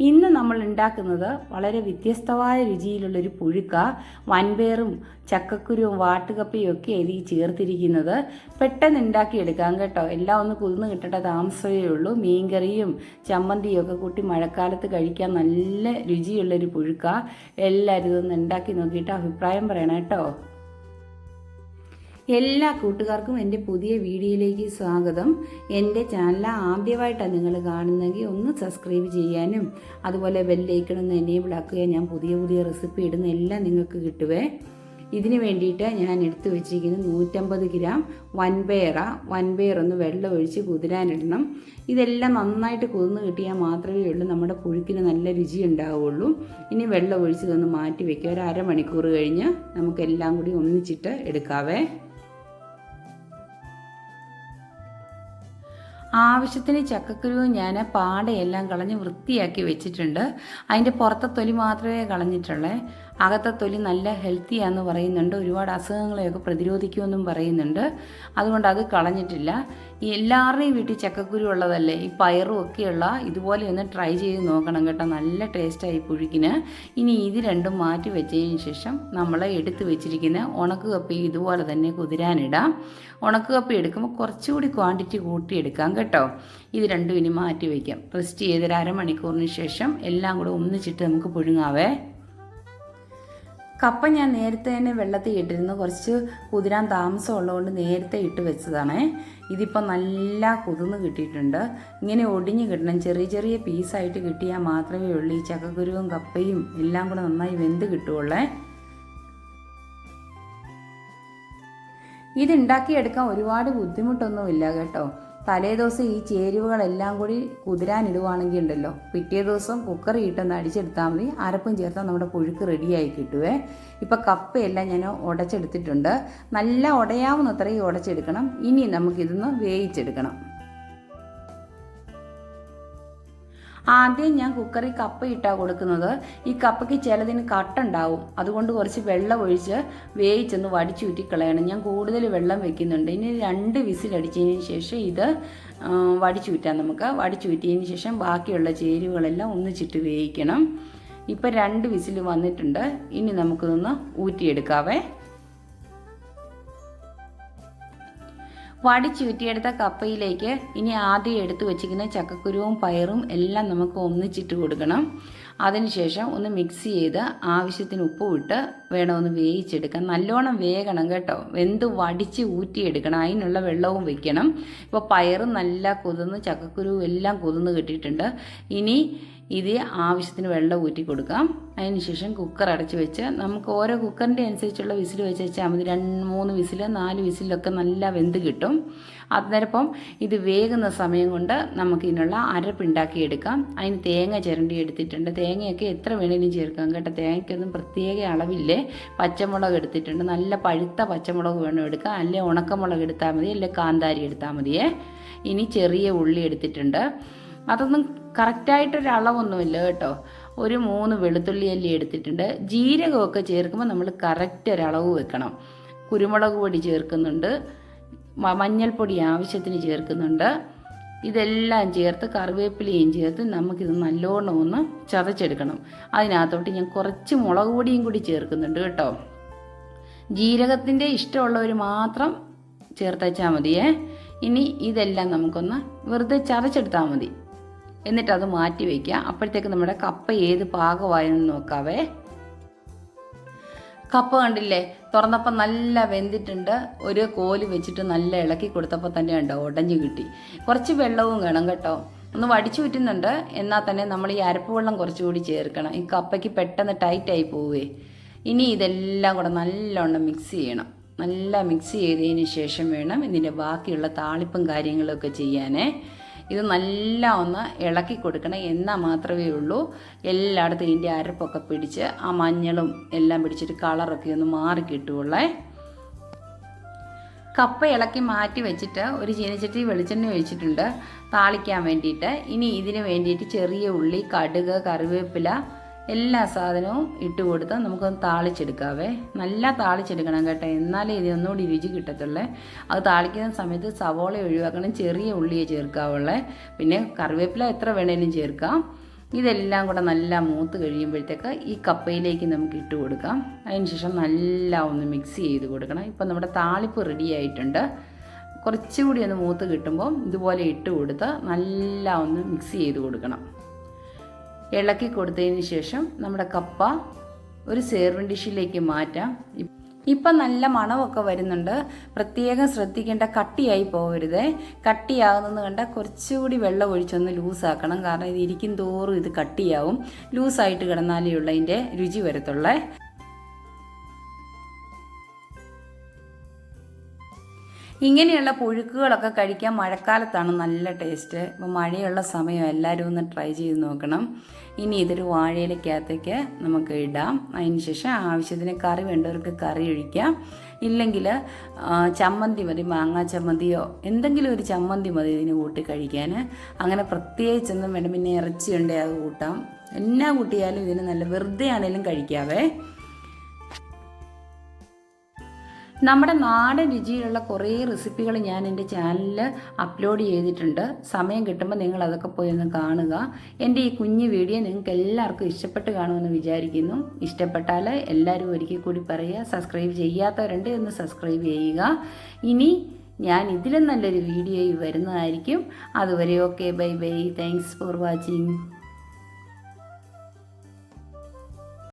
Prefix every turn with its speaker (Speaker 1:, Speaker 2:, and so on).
Speaker 1: ഇന്ന് നമ്മൾ ഉണ്ടാക്കുന്നത് വളരെ വ്യത്യസ്തമായ രുചിയിലുള്ളൊരു പുഴുക്ക വൻപയറും ചക്കക്കുരുവും വാട്ടുകപ്പയും ഒക്കെ ഇതിൽ ചേർത്തിരിക്കുന്നത്. പെട്ടെന്ന് ഉണ്ടാക്കിയെടുക്കാം കേട്ടോ. എല്ലാം ഒന്ന് കുതിർന്ന് കിട്ടേണ്ട താമസമേ ഉള്ളൂ. മീൻകറിയും ചമ്മന്തിയും ഒക്കെ കൂട്ടി മഴക്കാലത്ത് കഴിക്കാൻ നല്ല രുചിയുള്ളൊരു പുഴുക്ക. എല്ലാവരും ഇതൊന്ന് ഉണ്ടാക്കി നോക്കിയിട്ട് അഭിപ്രായം പറയണം കേട്ടോ. എല്ലാ കൂട്ടുകാർക്കും എന്റെ പുതിയ വീഡിയോയിലേക്ക് സ്വാഗതം. എന്റെ ചാനൽ ആദ്യമായിട്ടാണ് നിങ്ങൾ കാണുന്നെങ്കിൽ ഒന്ന് സബ്സ്ക്രൈബ് ചെയ്യാനും അതുപോലെ ബെല്ലൈക്കണമെന്ന് എനേബിൾ ആക്കുക. ഞാൻ പുതിയ പുതിയ റെസിപ്പി ഇടുന്ന എല്ലാം നിങ്ങൾക്ക് കിട്ടുവേ. ഇതിന് വേണ്ടിയിട്ട് ഞാൻ എടുത്തു വെച്ചിരിക്കുന്നത് നൂറ്റമ്പത് ഗ്രാം വൻപയറ. വൻപയർ ഒന്ന് വെള്ളം ഒഴിച്ച് കുതിരാനിടണം. ഇതെല്ലാം നന്നായിട്ട് കുതിർന്ന് കിട്ടിയാൽ മാത്രമേ ഉള്ളൂ. നമ്മുടെ പുഴുക്കിന് നല്ല രുചി ഉണ്ടാവുള്ളൂ. ഇനി വെള്ളം ഒഴിച്ച് ഇതൊന്ന് മാറ്റി വെക്കുക. ഒരു അരമണിക്കൂർ കഴിഞ്ഞ് നമുക്കെല്ലാം കൂടി ഒന്നിച്ചിട്ട് എടുക്കാവേ. ആവശ്യത്തിന് ചക്കക്കുരു ഞാൻ പാടയെല്ലാം കളഞ്ഞ് വൃത്തിയാക്കി വെച്ചിട്ടുണ്ട്. അതിന്റെ പുറത്തെ തൊലി മാത്രമേ കളഞ്ഞിട്ടുള്ളേ. അകത്തെ തൊലി നല്ല ഹെൽത്തിയാന്ന് പറയുന്നുണ്ട്. ഒരുപാട് അസുഖങ്ങളെയൊക്കെ പ്രതിരോധിക്കുമെന്നും പറയുന്നുണ്ട്. അതുകൊണ്ട് അത് കളഞ്ഞിട്ടില്ല. എല്ലാവരുടെയും വീട്ടിൽ ചക്കക്കുരു ഉള്ളതല്ലേ ഈ പയറും ഒക്കെയുള്ള ഇതുപോലെ ഒന്ന് ട്രൈ ചെയ്ത് നോക്കണം കേട്ടോ. നല്ല ടേസ്റ്റായി പുഴുക്കിന്. ഇനി ഇത് രണ്ടും മാറ്റി വെച്ചതിന് ശേഷം നമ്മൾ എടുത്തു വെച്ചിരിക്കുന്ന ഉണക്ക് കപ്പി ഇതുപോലെ തന്നെ കുതിരാനിടാം. ഉണക്ക് കപ്പി എടുക്കുമ്പോൾ കുറച്ചുകൂടി ക്വാണ്ടിറ്റി കൂട്ടിയെടുക്കാം കേട്ടോ. ഇത് രണ്ടും ഇനി മാറ്റി വയ്ക്കാം റെസ്റ്റ് ചെയ്തൊരു അരമണിക്കൂറിന് ശേഷം എല്ലാം കൂടെ ഒന്നിച്ചിട്ട് നമുക്ക് പുഴുങ്ങാവേ. കപ്പ ഞാൻ നേരത്തെ തന്നെ വെള്ളത്തിൽ ഇട്ടിരുന്നു. കുറച്ച് കുതിരാൻ താമസം ഉള്ളതുകൊണ്ട് നേരത്തെ ഇട്ട് വെച്ചതാണേ. ഇതിപ്പോൾ നല്ല കുതിർന്ന് കിട്ടിയിട്ടുണ്ട്. ഇങ്ങനെ ഒടിഞ്ഞ് കിട്ടണം. ചെറിയ ചെറിയ പീസായിട്ട് കിട്ടിയാൽ മാത്രമേ ഉള്ളൂ. ഈ ചക്കക്കുരുവും കപ്പയും എല്ലാം കൂടെ നന്നായി വെന്ത് കിട്ടുകയുള്ളേ ഇതുണ്ടാക്കിയെടുക്കാൻ ഒരുപാട് ബുദ്ധിമുട്ടൊന്നുമില്ല കേട്ടോ. തലേ ദിവസം ഈ ചേരുവകളെല്ലാം കൂടി കുതിരാനിടുവാണെങ്കിൽ ഉണ്ടല്ലോ. പിറ്റേ ദിവസം കുക്കറി ഇട്ടൊന്ന് അടിച്ചെടുത്താൽ മതി. അരപ്പും ചേർത്താൽ നമ്മുടെ പുഴുക്ക് റെഡിയായി കിട്ടുവേ. ഇപ്പം കപ്പയെല്ലാം ഞാൻ ഉടച്ചെടുത്തിട്ടുണ്ട്. നല്ല ഉടയാവുന്നത്രയും ഉടച്ചെടുക്കണം. ഇനി നമുക്കിതൊന്ന് വേവിച്ചെടുക്കണം. ആദ്യം ഞാൻ കുക്കറിൽ കപ്പ ഇട്ടാ കൊടുക്കുന്നത്. ഈ കപ്പയ്ക്ക് ചിലതിന് കട്ടുണ്ടാവും. അതുകൊണ്ട് കുറച്ച് വെള്ളം ഒഴിച്ച് വേവിച്ചൊന്ന് വടിച്ചൂറ്റി കളയണം ഞാൻ കൂടുതൽ വെള്ളം വെക്കുന്നുണ്ട്. ഇനി രണ്ട് വിസിലടിച്ചതിന് ശേഷം ഇത് വടിച്ചൂറ്റാം നമുക്ക്. വടിച്ചൂറ്റിയതിന് ശേഷം ബാക്കിയുള്ള ചേരുവകളെല്ലാം ഒന്നിച്ചിട്ട് വേവിക്കണം. ഇപ്പം രണ്ട് വിസിൽ വന്നിട്ടുണ്ട്. ഇനി നമുക്കിതൊന്ന് ഊറ്റിയെടുക്കാവേ. വടിച്ചൂറ്റിയെടുത്ത കപ്പയിലേക്ക് ഇനി ആദ്യം എടുത്തു വച്ചിരിക്കുന്ന ചക്കക്കുരുവും പയറും എല്ലാം നമുക്ക് ഒന്നിച്ചിട്ട് കൊടുക്കണം. അതിനുശേഷം ഒന്ന് മിക്സ് ചെയ്ത് ആവശ്യത്തിന് ഉപ്പ് ഇട്ട് ഒന്ന് വേവിച്ചെടുക്കാം. നല്ലോണം വേകണം കേട്ടോ. വെന്ത് വടിച്ച് ഊറ്റിയെടുക്കണം. അതിനുള്ള വെള്ളവും വെക്കണം. ഇപ്പോൾ പയറും നല്ല കുതിർന്ന് ചക്കക്കുരുവും എല്ലാം കുതിർന്ന് കിട്ടിയിട്ടുണ്ട്. ഇനി ഇത് ആവശ്യത്തിന് വെള്ളം ഊറ്റി കൊടുക്കാം. അതിനുശേഷം കുക്കർ അടച്ച് വെച്ച് നമുക്ക് ഓരോ കുക്കറിന്റെ അനുസരിച്ചുള്ള വിസിൽ വെച്ച് വെച്ചാൽ മതി. രണ്ട് മൂന്ന് വിസിൽ നാല് വിസിലൊക്കെ നല്ല വെന്ത് കിട്ടും. അന്നേരപ്പം ഇത് വേകുന്ന സമയം കൊണ്ട് നമുക്ക് ഇതിനുള്ള അരപ്പുണ്ടാക്കി എടുക്കാം അതിന് തേങ്ങ ചിരണ്ടി എടുത്തിട്ടുണ്ട്. തേങ്ങയൊക്കെ എത്ര വേണേലും ചേർക്കാം കേട്ടോ. തേങ്ങയ്ക്കൊന്നും പ്രത്യേക അളവില്ലേ? പച്ചമുളക് എടുത്തിട്ടുണ്ട്. നല്ല പഴുത്ത പച്ചമുളക് വേണം എടുക്കാം അല്ലെങ്കിൽ ഉണക്കമുളക് എടുത്താൽ മതി. അല്ലെങ്കിൽ കാന്താരി എടുത്താൽ മതിയേ. ഇനി ചെറിയ ഉള്ളി എടുത്തിട്ടുണ്ട്. അതൊന്നും കറക്റ്റായിട്ടൊരു അളവൊന്നുമില്ല കേട്ടോ. ഒരു മൂന്ന് വെളുത്തുള്ളി അല്ലി എടുത്തിട്ടുണ്ട്. ജീരകമൊക്കെ ചേർക്കുമ്പോൾ നമ്മൾ കറക്റ്റ് ഒരളവ് വെക്കണം. കുരുമുളക് പൊടി ചേർക്കുന്നുണ്ട്. മഞ്ഞൾപ്പൊടി ആവശ്യത്തിന് ചേർക്കുന്നുണ്ട്. ഇതെല്ലാം ചേർത്ത് കറിവേപ്പിലയും ചേർത്ത് നമുക്കിത് നല്ലോണം ഒന്ന് ചതച്ചെടുക്കണം. അതിനകത്തോട്ട് ഞാൻ കുറച്ച് മുളക് പൊടിയും കൂടി ചേർക്കുന്നുണ്ട് കേട്ടോ. ജീരകത്തിന്റെ ഇഷ്ടമുള്ളവർ മാത്രം ചേർത്തച്ചാൽ മതിയേ. ഇനി ഇതെല്ലാം നമുക്കൊന്ന് വെറുതെ ചതച്ചെടുത്താൽ മതി. എന്നിട്ട് അത് മാറ്റി വയ്ക്കുക അപ്പോഴത്തേക്ക് നമ്മുടെ കപ്പ ഏത് പാകമായെന്ന് നോക്കാവേ. കപ്പ കണ്ടില്ലേ തുറന്നപ്പോൾ നല്ല വെന്തിട്ടുണ്ട്. ഒരു കോൽ വെച്ചിട്ട് നല്ല ഇളക്കി കൊടുത്തപ്പോൾ തന്നെ ഉണ്ടോ ഉടഞ്ഞു കിട്ടി. കുറച്ച് വെള്ളവും വേണം കേട്ടോ. ഒന്ന് വടിച്ചു വിറ്റുന്നുണ്ട് എന്നാൽ തന്നെ നമ്മൾ ഈ അരപ്പ് വെള്ളം കുറച്ചുകൂടി ചേർക്കണം. ഈ കപ്പയ്ക്ക് പെട്ടെന്ന് ടൈറ്റായി പോവേ. ഇനി ഇതെല്ലാം കൂടെ നല്ലോണം മിക്സ് ചെയ്യണം. നല്ല മിക്സ് ചെയ്തതിന് ശേഷം വേണം ഇതിന്റെ ബാക്കിയുള്ള താളിപ്പും കാര്യങ്ങളൊക്കെ ചെയ്യാനേ. ഇത് നല്ല ഒന്ന് ഇളക്കി കൊടുക്കണം എന്നാൽ മാത്രമേ ഉള്ളൂ. എല്ലായിടത്തും ഇതിന്റെ അരപ്പൊക്കെ പിടിച്ച് ആ മഞ്ഞളും എല്ലാം പിടിച്ചിട്ട് കളറൊക്കെ ഒന്ന് മാറി കിട്ടുകയുള്ളേ കപ്പ ഇളക്കി മാറ്റി വെച്ചിട്ട് ഒരു ചീനച്ചട്ടി വെളിച്ചെണ്ണ ഒഴിച്ചിട്ടുണ്ട്. താളിക്കാൻ വേണ്ടിയിട്ട്. ഇനി ഇതിന് വേണ്ടിയിട്ട് ചെറിയ ഉള്ളി കടുക് കറിവേപ്പില എല്ലാ സാധനവും ഇട്ട് കൊടുത്ത് നമുക്കൊന്ന് താളിച്ചെടുക്കാവേ. നല്ല താളിച്ചെടുക്കണം കേട്ടോ. എന്നാലേ ഇത് ഒന്നുകൂടി രുചി കിട്ടത്തുള്ളേ. അത് താളിക്കുന്ന സമയത്ത് സവോള ഒഴിവാക്കണം. ചെറിയ ഉള്ളിയെ ചേർക്കാവുള്ളേ. പിന്നെ കറിവേപ്പില എത്ര വേണേലും ചേർക്കാം. ഇതെല്ലാം കൂടെ നല്ല മൂത്ത് കഴിയുമ്പോഴത്തേക്ക് ഈ കപ്പയിലേക്ക് നമുക്ക് ഇട്ട് കൊടുക്കാം. അതിനുശേഷം നല്ല ഒന്ന് മിക്സ് ചെയ്ത് കൊടുക്കണം. ഇപ്പം നമ്മുടെ താളിപ്പ് റെഡി ആയിട്ടുണ്ട്. കുറച്ചുകൂടി ഒന്ന് മൂത്ത് കിട്ടുമ്പോൾ ഇതുപോലെ ഇട്ട് കൊടുത്ത് നല്ല ഒന്ന് മിക്സ് ചെയ്ത് കൊടുക്കണം. ഇളക്കി കൊടുത്തതിന് ശേഷം നമ്മുടെ കപ്പ ഒരു സേർവിൻ ഡിഷിലേക്ക് മാറ്റാം. ഇപ്പം നല്ല മണമൊക്കെ വരുന്നുണ്ട്. പ്രത്യേകം ശ്രദ്ധിക്കേണ്ട കട്ടിയായി പോകരുത് കട്ടിയാകുന്നത് കണ്ട കുറച്ചുകൂടി വെള്ളം ഒഴിച്ചൊന്ന് ലൂസാക്കണം. കാരണം ഇത് ഇരിക്കും തോറും ഇത് കട്ടിയാവും. ലൂസായിട്ട് കിടന്നാലേ ഉള്ള അതിന്റെ രുചി വരത്തുള്ളേ. ഇങ്ങനെയുള്ള പുഴുക്കുകളൊക്കെ കഴിക്കാൻ മഴക്കാലത്താണ് നല്ല ടേസ്റ്റ്. ഇപ്പോൾ മഴയുള്ള സമയം എല്ലാവരും ഒന്ന് ട്രൈ ചെയ്ത് നോക്കണം. ഇനി ഇതൊരു വാഴയിലക്കകത്തേക്ക് നമുക്ക് ഇടാം. അതിന് ശേഷം ആവശ്യത്തിന് കറി വേണ്ടവർക്ക് കറി ഒഴിക്കാം. ഇല്ലെങ്കിൽ ചമ്മന്തി മതി മാങ്ങാ ചമ്മന്തിയോ എന്തെങ്കിലും ഒരു ചമ്മന്തി മതി ഇതിന് കൂട്ടി കഴിക്കാൻ. അങ്ങനെ പ്രത്യേകിച്ചൊന്നും വേണ്ട. പിന്നെ ഇറച്ചി ഉണ്ടെങ്കിൽ അത് കൂട്ടാം. എന്നാ കൂട്ടിയാലും ഇതിന് നല്ല വെറുതെ ആണെങ്കിലും കഴിക്കാവേ. നമ്മുടെ നാടൻ രുചിയിലുള്ള കുറേ റെസിപ്പികൾ ഞാൻ എന്റെ ചാനലിൽ അപ്ലോഡ് ചെയ്തിട്ടുണ്ട്. സമയം കിട്ടുമ്പോൾ നിങ്ങൾ അതൊക്കെ പോയി ഒന്ന് കാണുക. എന്റെ ഈ കുഞ്ഞു വീഡിയോ നിങ്ങൾക്ക് എല്ലാവർക്കും ഇഷ്ടപ്പെട്ട് കാണുമെന്ന് വിചാരിക്കുന്നു. ഇഷ്ടപ്പെട്ടാൽ എല്ലാവരും ഒരിക്കൽ കൂടി പറയുക. സബ്സ്ക്രൈബ് ചെയ്യാത്തവരുണ്ട് ഒന്ന് സബ്സ്ക്രൈബ് ചെയ്യുക. ഇനി ഞാൻ ഇതിലും നല്ലൊരു വീഡിയോ വരുന്നതായിരിക്കും. അതുവരെ okay bye bye. Thanks for watching